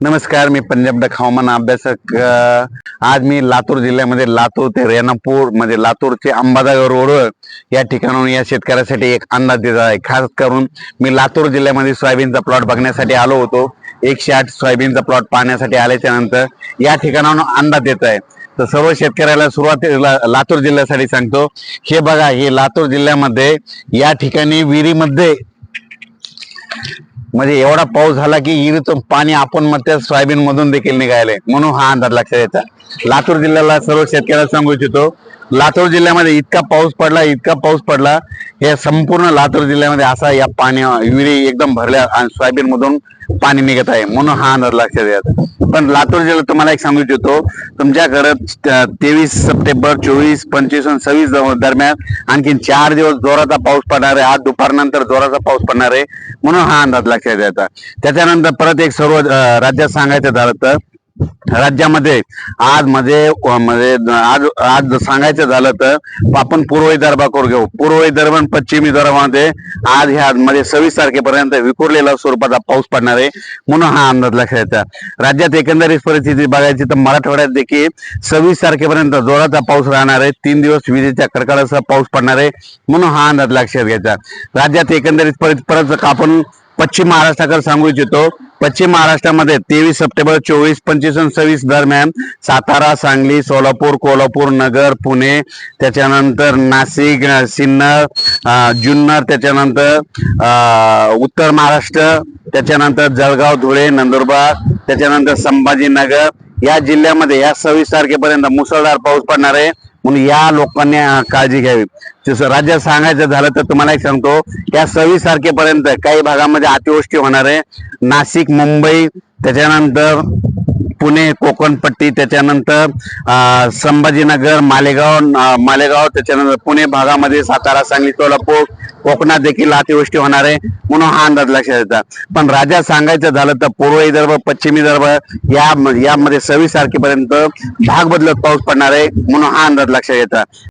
नमस्कार मी पंजाब डक हवामान अभ्यासक आज मी लातूर जिल्ह्यामध्ये लातूर ते रेणापूर म्हणजे लातूरचे अंबादागर रोड या ठिकाणाहून या शेतकऱ्यासाठी एक अंदाज देत आहे. खास करून मी लातूर जिल्ह्यामध्ये सोयाबीनचा प्लॉट बघण्यासाठी आलो होतो. एकशे आठ सोयाबीनचा प्लॉट पाहण्यासाठी आल्याच्यानंतर या ठिकाणाहून अंदाज देत आहे. तर सर्व शेतकऱ्याला सुरुवातीला लातूर जिल्ह्यासाठी सांगतो. हे बघा हे लातूर जिल्ह्यामध्ये या ठिकाणी विहिरीमध्ये म्हणजे एवढा पाऊस झाला की विहिरीतून पाणी आपण मग त्या सोयाबीन मधून देखील निघायला. म्हणून हा अंदाज लक्षात येतात लातूर जिल्ह्याला सर्व शेतकऱ्याला सांगू इच्छितो. लातूर जिल्ह्यामध्ये इतका पाऊस पडला इतका पाऊस पडला. हे संपूर्ण लातूर जिल्ह्यामध्ये असा या पाणी विहिरी एकदम भरल्या आणि सोयाबीन मधून पाणी निघत आहे. म्हणून हा अंदाज लक्षात येतात पण लातूर जिल्ह्यात तुम्हाला एक सांगू इच्छितो. तुमच्याकडं तेवीस सप्टेंबर चोवीस पंचवीस आणि सव्वीस दरम्यान आणखीन चार दिवस जोराचा पाऊस पडणार आहे. आज दुपारनंतर जोराचा पाऊस पडणार आहे. म्हणून हा अंदाज लक्षात येतात त्याच्यानंतर परत एक सर्व राज्यात सांगायचं झालं तर राज्यामध्ये आज म्हणजे म्हणजे आज आज सांगायचं झालं तर आपण पूर्व करून घेऊ. पूर्व विदर्भ पश्चिमी दरबामध्ये आज ह्या म्हणजे सव्वीस तारखेपर्यंत विखुरलेला स्वरूपाचा पाऊस पडणार आहे. म्हणून हा अंदाज लक्षात येतात राज्यात एकंदरीत परिस्थिती बघायची तर मराठवाड्यात देखील सव्वीस तारखेपर्यंत जोराचा पाऊस राहणार आहे. तीन दिवस विजेच्या कडकडासह पाऊस पडणार आहे. म्हणून हा अंदाज लक्षात घ्यायचा. राज्यात एकंदरीत परत परत आपण पश्चिम महाराष्ट्राकडे सांगू इच्छितो पश्चिम महाराष्ट्रामध्ये तेवीस सप्टेंबर चोवीस पंचवीस आणि सव्वीस दरम्यान सातारा सांगली सोलापूर कोल्हापूर नगर पुणे त्याच्यानंतर नाशिक सिन्नर जुन्नर त्याच्यानंतर उत्तर महाराष्ट्र त्याच्यानंतर जळगाव धुळे नंदुरबार त्याच्यानंतर संभाजीनगर या जिल्ह्यामध्ये या सव्वीस तारखेपर्यंत मुसळधार पाऊस पडणार आहे. म्हणून या लोकांनी काळजी घ्यावी. जसं राज्यात सांगायचं झालं तर तुम्हाला एक सांगतो या सव्वीस तारखेपर्यंत काही भागामध्ये अतिवृष्टी होणार आहे. नाशिक मुंबई त्याच्यानंतर पुणे कोकणपट्टी त्याच्यानंतर अं, संभाजीनगर मालेगाव मालेगाव त्याच्यानंतर पुणे भागामध्ये सातारा सांगली सोलापूर कोकणात देखील अतिवृष्टी होणार आहे म्हणून हा अंदाज लक्षात येतात पण राज्यात सांगायचं झालं तर पूर्व विदर्भ पश्चिम विदर्भ या यामध्ये सव्वीस तारखेपर्यंत भाग बदलत पाऊस पडणार आहे म्हणून हा अंदाज लक्षात येतात